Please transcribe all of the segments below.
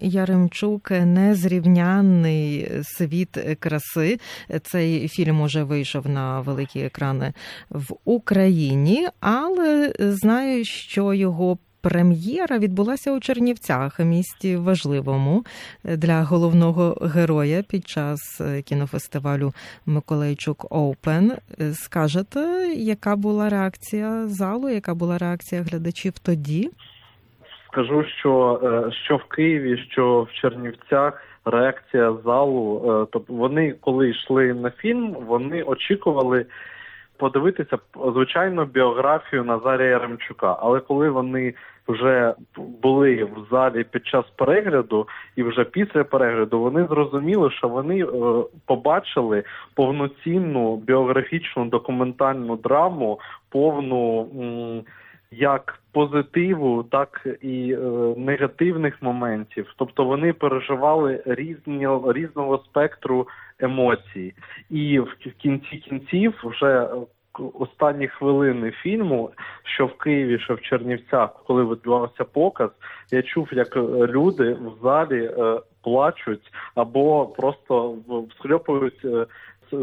Яремчук незрівнянний світ краси. Цей фільм уже вийшов на великі екрани в Україні, але знаю, що його прем'єра відбулася у Чернівцях, місті важливому для головного героя під час кінофестивалю Миколайчук Оупен. Скажете, яка була реакція залу? Яка була реакція глядачів тоді? Скажу, що що в Києві, що в Чернівцях реакція залу. Тобто вони, коли йшли на фільм, вони очікували подивитися звичайно біографію Назарія Яремчука. Але коли вони вже були в залі під час перегляду, і вже після перегляду вони зрозуміли, що вони е, побачили повноцінну біографічну документальну драму, повну. Як позитиву, так і е, негативних моментів. Тобто вони переживали різні різного спектру емоцій, і в кінці кінців вже. Останні хвилини фільму, що в Києві, що в Чернівцях, коли відбувався показ, я чув, як люди в залі е, плачуть або просто всхльопують е,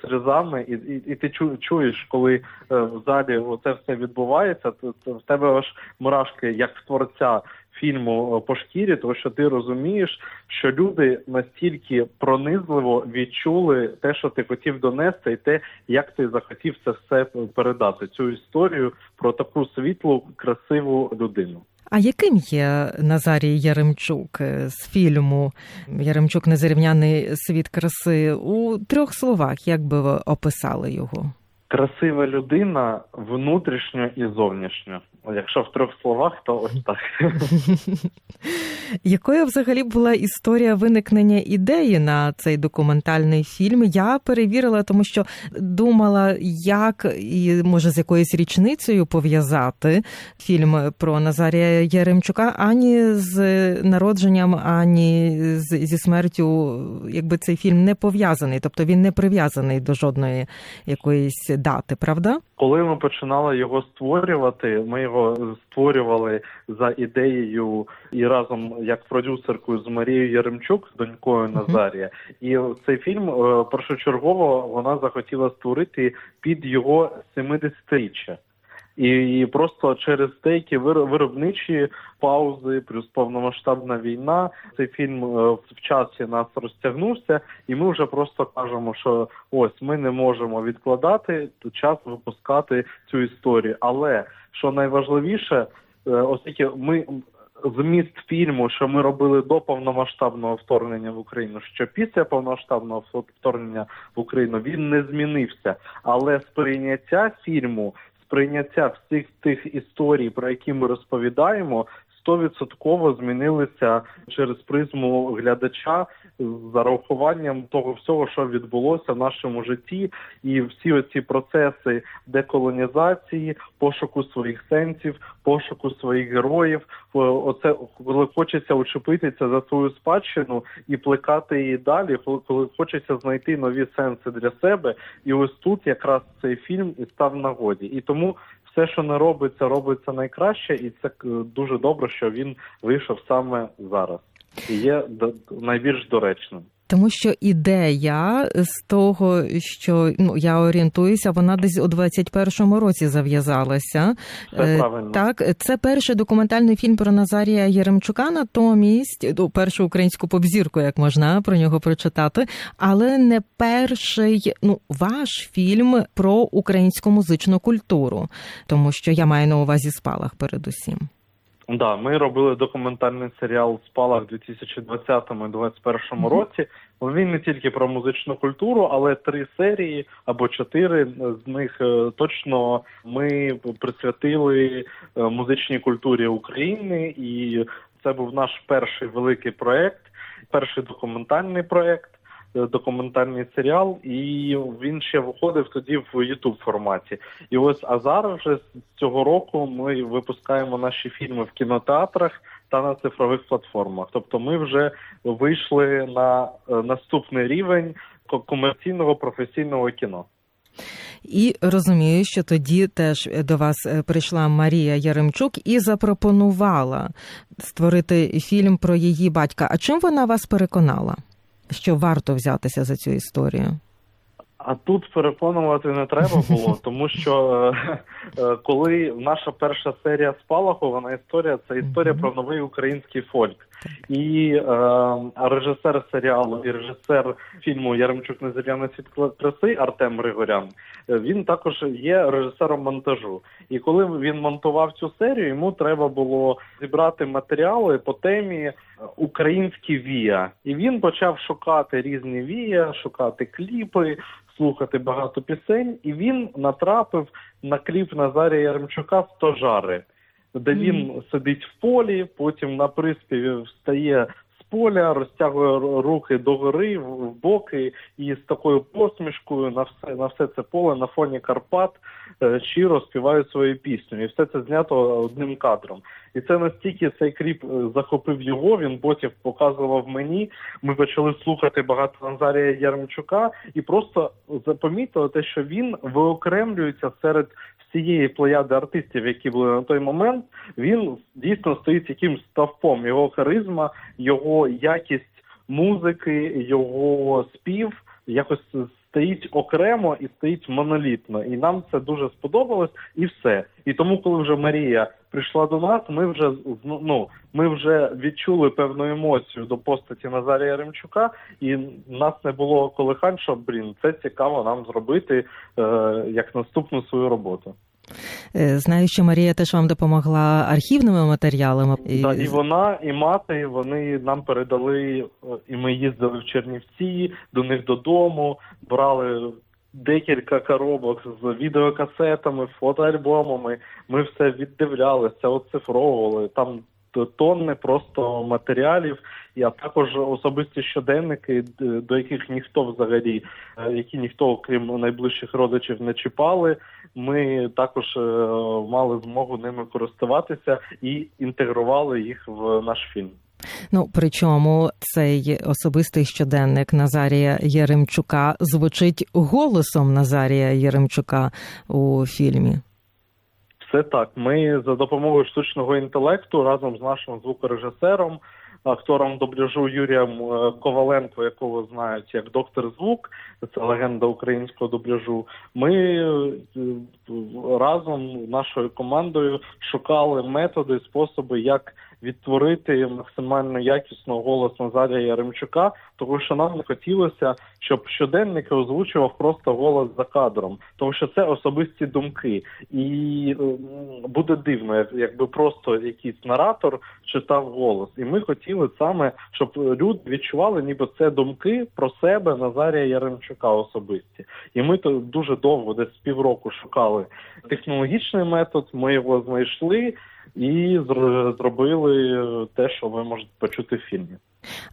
сльозами, і і, і ти чуєш, коли е, в залі це все відбувається, то, то в тебе аж мурашки, як в творця фільму по шкірі, тому що ти розумієш, що люди настільки пронизливо відчули те, що ти хотів донести, і те, як ти захотів це все передати, цю історію про таку світлу, красиву людину. А яким є Назарій Яремчук з фільму Яремчук Незрівняний світ краси у трьох словах? Як би ви описали його? Красива людина внутрішньо і зовнішньо. Якщо в трьох словах, то ось так. Якою взагалі була історія виникнення ідеї на цей документальний фільм? Я перевірила, тому що думала, як і може з якоюсь річницею пов'язати фільм про Назарія Яремчука, ані з народженням, ані зі смертю, якби цей фільм не пов'язаний, тобто він не прив'язаний до жодної якоїсь дати, правда? Коли ми починали його створювати, ми його створювали за ідеєю і разом як продюсеркою з Марією Яремчук, з донькою Назарія. І цей фільм першочергово вона захотіла створити під його 70-річчя. І просто через деякі виробничі паузи, плюс повномасштабна війна, цей фільм в часі нас розтягнувся, і ми вже просто кажемо, що ось ми не можемо відкладати час випускати цю історію. Але що найважливіше, оскільки ми зміст фільму, що ми робили до повномасштабного вторгнення в Україну, що після повномасштабного вторгнення в Україну він не змінився, але сприйняття фільму сприйняття всіх тих історій, про які ми розповідаємо, стовідсотково змінилися через призму глядача з зарахуванням того всього, що відбулося в нашому житті, і всі оці процеси деколонізації, пошуку своїх сенсів, пошуку своїх героїв. Оце коли хочеться учепитися за свою спадщину і плекати її далі, коли хочеться знайти нові сенси для себе. І ось тут якраз цей фільм і став нагоді. І тому все, що не робиться, робиться найкраще, і це дуже добре, що він вийшов саме зараз і є найбільш доречним. Тому що ідея з того, що ну я орієнтуюся, вона десь у 21-му році зав'язалася. Це правильно. Так, це перший документальний фільм про Назарія Єремчука, натомість ну, першу українську попзірку, як можна про нього прочитати, але не перший ну ваш фільм про українську музичну культуру, тому що я маю на увазі спалах передусім. Да, ми робили документальний серіал Спалах у 2020-2021 році. Він не тільки про музичну культуру, але три серії або чотири з них точно ми присвятили музичній культурі України, і це був наш перший великий проект, перший документальний проект документальний серіал, і він ще виходив тоді в youtube форматі. І ось а зараз вже з цього року ми випускаємо наші фільми в кінотеатрах та на цифрових платформах. Тобто, ми вже вийшли на наступний рівень комерційного професійного кіно. І розумію, що тоді теж до вас е, прийшла Марія Яремчук і запропонувала створити фільм про її батька. А чим вона вас переконала, що варто взятися за цю історію? А тут переконувати не треба було, тому що е, е, коли наша перша серія спалахована історія, це історія про новий український фольк. І е, режисер серіалу і режисер фільму Яремчук Незем'яний світ краси Артем Григорян. е, Він також є режисером монтажу. І коли він монтував цю серію, йому треба було зібрати матеріали по темі українські вія. І він почав шукати різні вія, шукати кліпи слухати багато пісень, і він натрапив на кліп Назарія Яремчука «Стожари», де він сидить в полі, потім на приспіві встає поля, розтягує руки догори, в боки, і з такою посмішкою на все на все це поле на фоні Карпат е, щиро співає свою пісню. І все це знято одним кадром. І це настільки цей кліп е, захопив його. Він потім показував мені. Ми почали слухати багато Назарія Яремчука і просто запомітили те, що він виокремлюється серед всієї плеяди артистів, які були на той момент. Він дійсно стоїть якимсь ставпом. Його харизма, його якість музики, його спів якось стоїть окремо і стоїть монолітно. І нам це дуже сподобалось, і все. І тому, коли вже Марія прийшла до нас, ми вже ну ми вже відчули певну емоцію до постаті Назарія Яремчука, і нас не було колихань, що блін, це цікаво нам зробити е, як наступну свою роботу. Е, Знаю, що Марія теж вам допомогла архівними матеріалами. Да, і вона, і мати вони нам передали, е, і ми їздили в Чернівці до них додому, брали декілька коробок з відеокасетами, фотоальбомами. Ми все віддивлялися, оцифровували. Там тонни просто матеріалів, а також особисті щоденники, до яких ніхто взагалі, е, які ніхто, окрім найближчих родичів, не чіпали. Ми також е, мали змогу ними користуватися і інтегрували їх в наш фільм. Ну причому цей особистий щоденник Назарія Яремчука звучить голосом Назарія Яремчука у фільмі. Все так. Ми за допомогою штучного інтелекту разом з нашим звукорежисером, актором дубляжу Юрієм е, Коваленко, якого знають як доктор звук, це легенда українського дубляжу. Ми е, разом нашою командою шукали методи, способи, як відтворити максимально якісно голос Назарія Яремчука, тому що нам не хотілося, щоб щоденники озвучував просто голос за кадром, тому що це особисті думки, і буде дивно, якби просто якийсь наратор читав голос. І ми хотіли саме, щоб люди відчували, ніби це думки про себе Назарія Яремчука особисті. І ми то дуже довго, десь півроку шукали технологічний метод. Ми його знайшли і зр- зробили те, що ви можете почути в фільмі.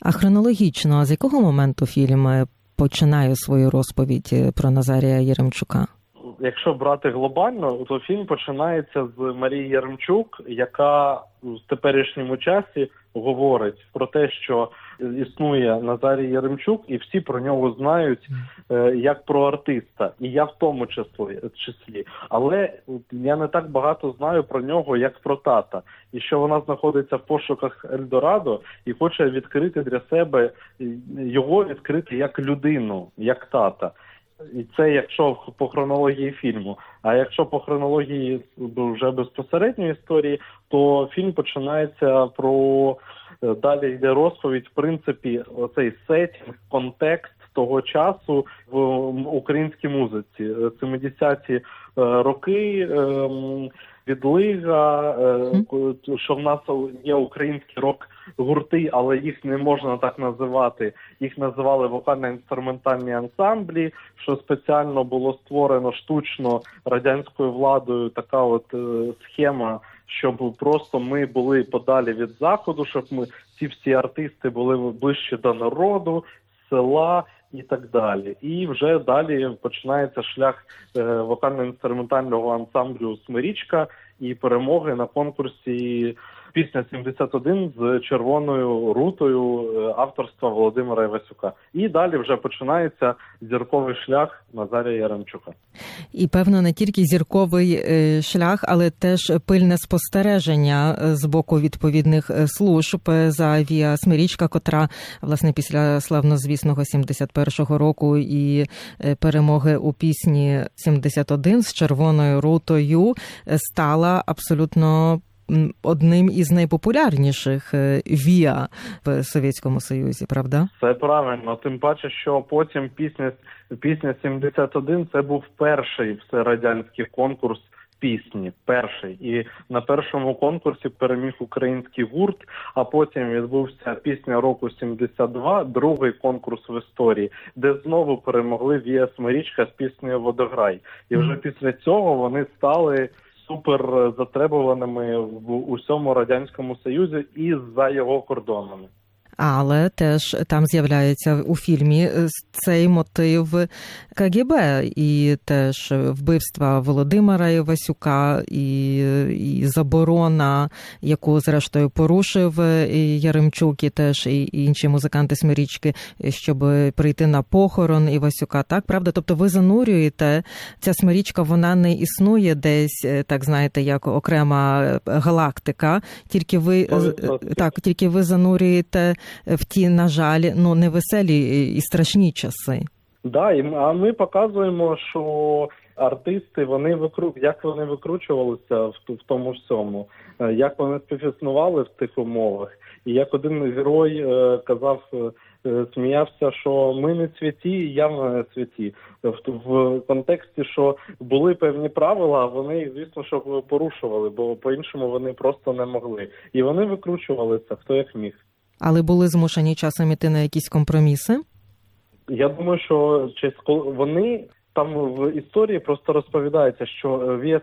А хронологічно, з якого моменту фільм е, починає свою розповідь е, про Назарія Яремчука? Якщо брати глобально, то фільм починається з Марії Яремчук, яка в теперішньому часі говорить про те, що існує Назарій Яремчук, і всі про нього знають е, як про артиста, і я в тому числі. Але я не так багато знаю про нього, як про тата, і що вона знаходиться в пошуках Ельдорадо і хоче відкрити для себе його відкрити як людину, як тата. І це якщо по хронології фільму. А якщо по хронології вже безпосередньої історії, то фільм починається про е, далі йде розповідь, в принципі, оцей сетінг, контекст того часу в українській музиці. Е, 70-ті е, роки. ем, Відлига, е, що в нас є українські рок-гурти, але їх не можна так називати. Їх називали вокально-інструментальні ансамблі, що спеціально було створено штучно радянською владою така от е, схема, щоб просто ми були подалі від заходу, щоб ми ці всі артисти були ближче до народу, села і так далі. І вже далі починається шлях е, вокально-інструментального ансамблю Смирічка і перемоги на конкурсі пісня 71 з червоною рутою е, авторства Володимира Івасюка. І далі вже починається зірковий шлях Назарія Яремчука. І певно не тільки зірковий е, шлях, але теж пильне спостереження е, з боку відповідних служб за Авіа Смирічка, котра власне після славнозвісного 71-го року і перемоги у пісні 71 з червоною рутою стала абсолютно. Одним із найпопулярніших е, віа в Совєтському Союзі, правда? Це правильно. Тим паче, що потім пісня пісня 71 це був перший всерадянський конкурс пісні. Перший. І на першому конкурсі переміг український гурт, а потім відбувся пісня року 72, другий конкурс в історії, де знову перемогли Вія Смирічка з піснею Водограй. І вже після цього вони стали супер затребуваними в усьому радянському союзі і за його кордонами. Але теж там з'являється у фільмі е, цей мотив КГБ і теж вбивства Володимира Івасюка і, і заборона, яку зрештою порушив і Яремчук, і теж і інші музиканти Смирічки, щоб прийти на похорон Івасюка. Так, правда? Тобто ви занурюєте ця смирічка, вона не існує десь, е, так знаєте, як окрема галактика. Тільки ви так, тільки ви занурюєте в ті, на жаль, ну невеселі і страшні часи. Да, і а ми показуємо, що артисти вони викру... як вони викручувалися в, в тому всьому, е, як вони співіснували в тих умовах. І як один герой е, казав, е, сміявся, що ми не святі, і явно не святі. В, контексті, що були певні правила, а вони звісно, що порушували, бо по-іншому вони просто не могли. І вони викручувалися, хто як міг. Але були змушені часом іти на якісь компроміси. Я думаю, що вони там в історії просто розповідається, що е, Віа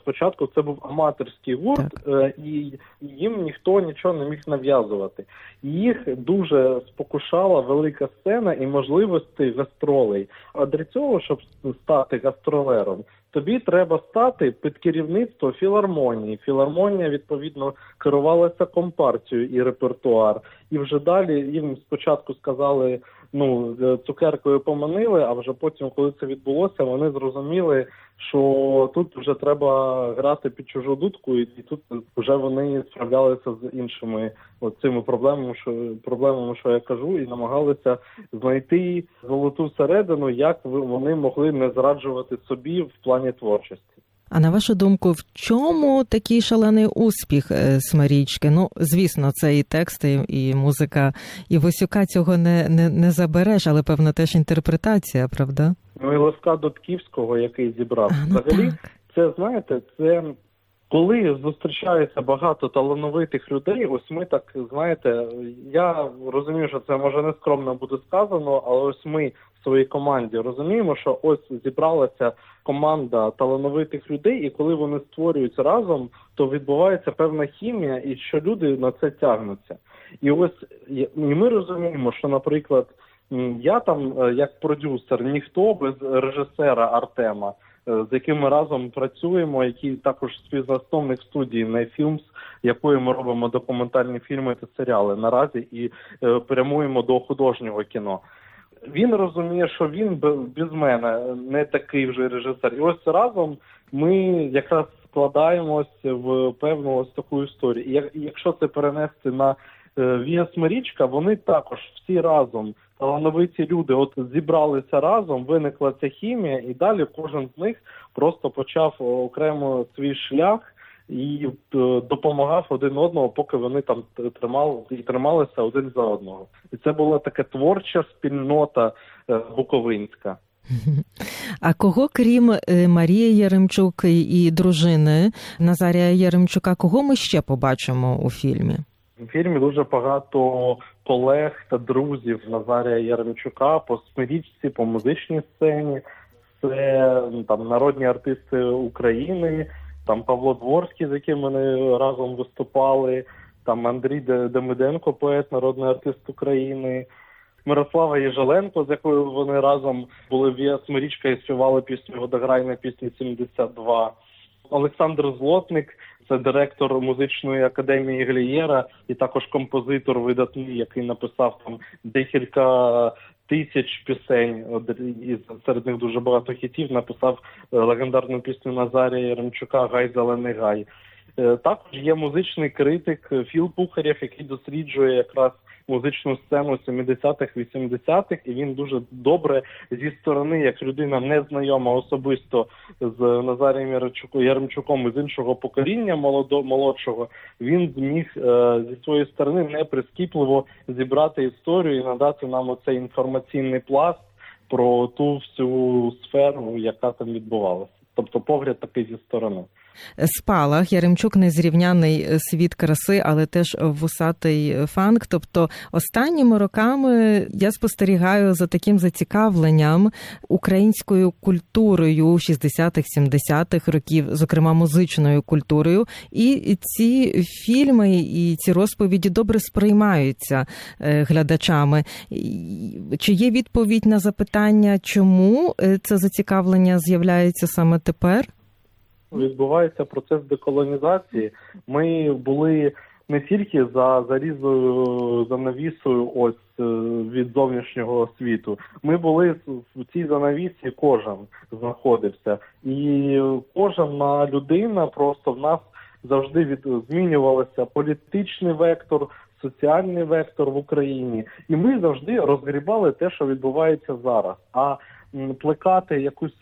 спочатку це був аматорський гурт, е, і їм ніхто нічого не міг нав'язувати. Їх дуже спокушала велика сцена і можливості гастролей. А для цього, щоб стати гастролером, тобі треба стати під керівництво філармонії. Філармонія відповідно керувалася компартією і репертуар. І вже далі їм спочатку сказали ну е, цукеркою поманили, а вже потім, коли це відбулося, вони зрозуміли, що тут вже треба грати під чужу дудку, і, тут вже вони справлялися з іншими от цими проблемами, що проблемами, що я кажу, і намагалися знайти золоту середину, як вони могли не зраджувати собі в плані творчості. А на вашу думку, в чому такий шалений успіх е, Смарічки? Ну, звісно, це і тексти, і музика, і Васюка цього не, не, не забереш, але певно теж інтерпретація, правда? Ну і Левка Дотківського, який зібрав А, ну взагалі. так. Це знаєте, це коли зустрічається багато талановитих людей. Ось ми так знаєте, я розумію, що це може не скромно буде сказано, але ось ми своїй команді розуміємо, що ось зібралася команда талановитих людей, і коли вони створюються разом, то відбувається певна хімія, і що люди на це тягнуться. І ось і ми розуміємо, що, наприклад, я там е, як продюсер, ніхто без режисера Артема е, з яким ми разом працюємо, який також співзасновник студії «Найфілмс», якою ми робимо документальні фільми та серіали наразі і е, прямуємо до художнього кіно. Він розуміє, що він бе- без мене не такий вже режисер. І ось разом ми якраз складаємось в певну ось таку історію. І як- якщо це перенести на е, Віа вони також всі разом талановиті люди от зібралися разом, виникла ця хімія, і далі кожен з них просто почав окремо свій шлях і е, допомагав один одного, поки вони там тримали і трималися один за одного. І це була така творча спільнота е, буковинська. А кого, крім е, Марії Яремчук і дружини Назарія Яремчука, кого ми ще побачимо у фільмі? У фільмі дуже багато колег та друзів Назарія Яремчука по смирічці, по музичній сцені. Це там народні артисти України, там Павло Дворський, з яким вони разом виступали, там Андрій Демиденко, поет, народний артист України. Мирослава Єжеленко, з якою вони разом були в «Віа Смирічка і співали пісню Водограй на пісні 72. Олександр Злотник, це директор музичної академії Глієра, і також композитор видатний, який написав там декілька тисяч пісень. І серед них дуже багато хітів. Написав е, легендарну пісню Назарія Яремчука Гай зелений гай. Е, Також є музичний критик Філ Пухарєв, який досліджує якраз музичну сцену 70-х, 80-х, і він дуже добре зі сторони, як людина незнайома особисто з Назарієм Яремчуком, Яремчуком із іншого покоління молодо, молодшого, він зміг е, зі своєї сторони неприскіпливо зібрати історію і надати нам оцей інформаційний пласт про ту всю сферу, яка там відбувалася. Тобто погляд такий зі сторони. Спалах Яремчук незрівняний світ краси, але теж вусатий фанк. Тобто, останніми роками я спостерігаю за таким зацікавленням українською культурою 60-х, 70-х років, зокрема музичною культурою. І ці фільми і ці розповіді добре сприймаються е, глядачами. Чи є відповідь на запитання, чому е, це зацікавлення з'являється саме тепер? Відбувається процес деколонізації. Ми були не тільки за зарізою занавісою, ось е, від зовнішнього світу. Ми були в цій занавісі, кожен знаходився, і кожна людина просто в нас завжди від змінювався політичний вектор. Соціальний вектор в Україні, і ми завжди розгрібали те, що відбувається зараз. А плекати якусь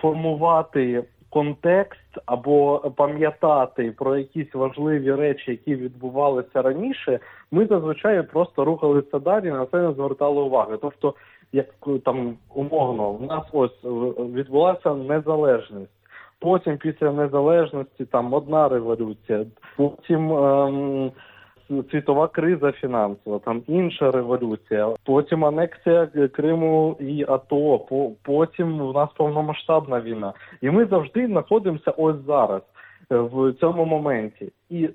формувати контекст або пам'ятати про якісь важливі речі, які відбувалися раніше, ми зазвичай просто рухалися далі, на це не звертали уваги. Тобто, як там умовно, в нас ось відбулася незалежність. Потім після незалежності там одна революція, потім ем, світова криза фінансова, там інша революція, потім анексія Криму і АТО, потім у нас повномасштабна війна, і ми завжди знаходимося ось зараз. Е, в цьому моменті, і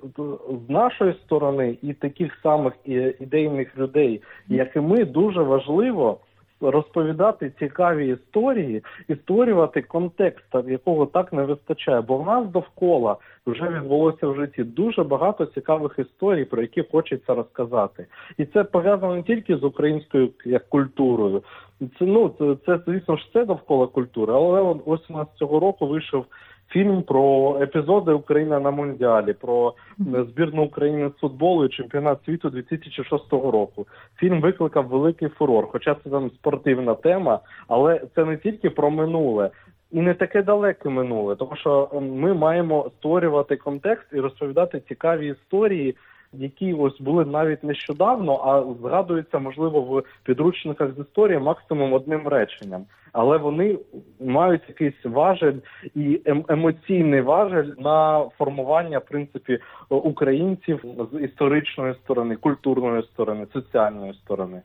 з нашої сторони, і таких самих ідейних людей, як і ми, дуже важливо розповідати цікаві історії і створювати контекст, якого так не вистачає. Бо в нас довкола вже відбулося в житті дуже багато цікавих історій, про які хочеться розказати, і це пов'язано не тільки з українською як культурою. Це ну це, це звісно ж це довкола культури, але ось у нас цього року вийшов фільм про епізоди Україна на Мундіалі, про збірну України з футболу і чемпіонат світу 2006 року. Фільм викликав великий фурор, хоча це там спортивна тема, але це не тільки про минуле. І не таке далеке минуле, тому що ми маємо створювати контекст і розповідати цікаві історії які ось були навіть нещодавно, а згадуються, можливо, в підручниках з історії максимум одним реченням, але вони мають якийсь важель і ем, емоційний важель на формування в принципі українців з історичної сторони, культурної сторони, соціальної сторони.